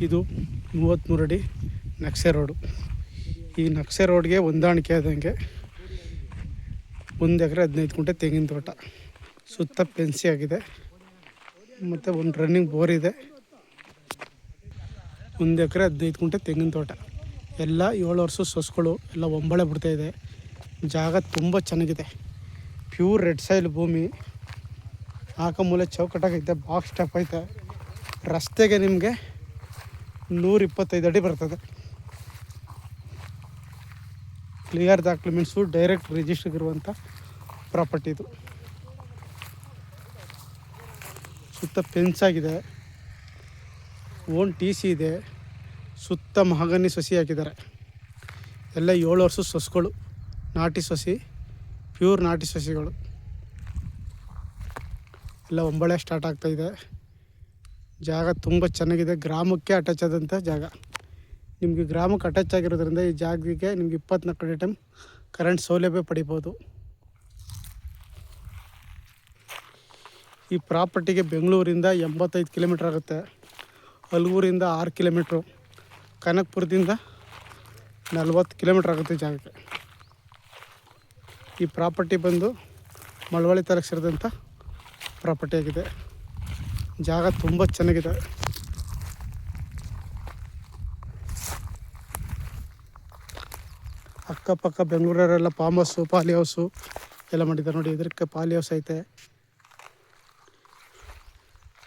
ಇದು ಮೂವತ್ತ್ಮೂರು ಅಡಿ ನಕ್ಷೆ ರೋಡು. ಈ ನಕ್ಷೆ ರೋಡ್ಗೆ ಹೊಂದಾಣಿಕೆ ಆದಂಗೆ ಒಂದು ಎಕರೆ ಹದಿನೈದು ಕುಂಟೆ ತೆಂಗಿನ ತೋಟ. ಸುತ್ತ ಪೆನ್ಸಿ ಆಗಿದೆ. ಮತ್ತು ಒಂದು ರನ್ನಿಂಗ್ ಬೋರ್ ಇದೆ. ಒಂದು ಎಕರೆ ಹದಿನೈದು ಕುಂಟೆ ತೆಂಗಿನ ತೋಟ. ಎಲ್ಲ ಏಳು ವರ್ಷ ಸೊಸ್ಗಳು, ಎಲ್ಲ ಒಂಬಳೆ ಬಿಡ್ತಾಯಿದೆ ಜಾಗ ತುಂಬ ಚೆನ್ನಾಗಿದೆ. ಪ್ಯೂರ್ ರೆಡ್ ಸೈಲ್ ಭೂಮಿ. ಹಾಕೋ ಮೂಲೆ ಚೌಕಟ್ಟಾಗೈತೆ ಬಾಕ್ಸ್ ಸ್ಟಾಪ್ ಐತೆ. ರಸ್ತೆಗೆ ನಿಮಗೆ ನೂರ ಇಪ್ಪತ್ತೈದು ಅಡಿ ಬರ್ತದೆ. ಕ್ಲಿಯರ್ ಡಾಕ್ಯುಮೆಂಟ್ಸು ಡೈರೆಕ್ಟ್ ರಿಜಿಸ್ಟರ್ ಇರುವಂಥ ಪ್ರಾಪರ್ಟಿ ಇದು. ಸುತ್ತ ಫೆನ್ಸ್ ಆಗಿದೆ. ಓನ್ ಟಿ ಸಿ ಇದೆ. ಸುತ್ತ ಮಹಾಗನಿ ಸಸಿ ಹಾಕಿದ್ದಾರೆ. ಎಲ್ಲ ಏಳು ವರ್ಷ ಸೊಸೆಗಳು. ನಾಟಿ ಸಸಿ ಪ್ಯೂರ್ ನಾಟಿ ಸಸಿಗಳು. ಎಲ್ಲ ಒಂಬಳೆ ಸ್ಟಾರ್ಟ್ ಆಗ್ತಾಯಿದೆ ಜಾಗ ತುಂಬ ಚೆನ್ನಾಗಿದೆ. ಗ್ರಾಮಕ್ಕೆ ಅಟ್ಯಾಚ್ ಆದಂಥ ಜಾಗ. ನಿಮಗೆ ಗ್ರಾಮಕ್ಕೆ ಅಟ್ಯಾಚ್ ಆಗಿರೋದ್ರಿಂದ ಈ ಜಾಗಕ್ಕೆ ನಿಮ್ಗೆ ಇಪ್ಪತ್ನಾಲ್ಕು ಟೈಮ್ ಕರೆಂಟ್ ಸೌಲಭ್ಯ ಪಡಿಬೋದು. ಈ ಪ್ರಾಪರ್ಟಿಗೆ ಬೆಂಗಳೂರಿಂದ ಎಂಬತ್ತೈದು ಕಿಲೋಮೀಟ್ರ್ ಆಗುತ್ತೆ. ಹಲಗೂರಿಂದ ಆರು ಕಿಲೋಮೀಟ್ರು ಕನಕಪುರದಿಂದ ನಲ್ವತ್ತು ಕಿಲೋಮೀಟ್ರ್ ಆಗುತ್ತೆ ಜಾಗಕ್ಕೆ. ಈ ಪ್ರಾಪರ್ಟಿ ಬಂದು ಮಳವಳ್ಳಿ ತಾಲೂಕು ಸೇರಿದಂಥ ಪ್ರಾಪರ್ಟಿ ಆಗಿದೆ. ಜಾಗ ತುಂಬ ಚೆನ್ನಾಗಿದೆ. ಅಕ್ಕಪಕ್ಕ ಬೆಂಗಳೂರವರೆಲ್ಲ ಫಾರ್ಮ್ ಹೌಸು ಪಾಲಿ ಹೌಸು ಎಲ್ಲ ಮಾಡಿದ್ದಾರೆ ನೋಡಿ ಇದಕ್ಕೆ ಪಾಲಿ ಹೌಸ್ ಐತೆ.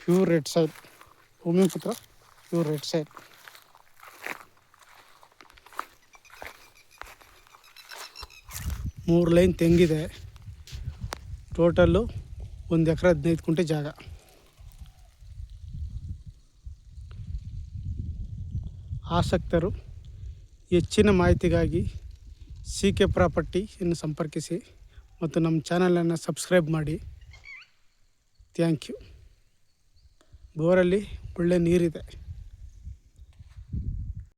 ಪ್ಯೂರ್ ರೆಡ್ ಸೈಡ್ ಭೂಮಿ ಪುತ್ರ ಪ್ಯೂರ್ ರೆಡ್ ಸೈಡ್ ಮೂರು ಲೈನ್ ತೆಂಗಿದೆ. ಟೋಟಲ್ಲು ಒಂದು ಎಕರೆ ಹದಿನೈದು ಕುಂಟೆ ಜಾಗ. ಆಸಕ್ತರು, ಹೆಚ್ಚಿನ ಮಾಹಿತಿಗಾಗಿ ಸಿ ಕೆ ಪ್ರಾಪರ್ಟಿಯನ್ನು ಸಂಪರ್ಕಿಸಿ ಮತ್ತು ನಮ್ಮ ಚಾನಲನ್ನು ಸಬ್ಸ್ಕ್ರೈಬ್ ಮಾಡಿ. ಥ್ಯಾಂಕ್ ಯು ಬೋರಲ್ಲಿ ಒಳ್ಳೆ ನೀರಿದೆ.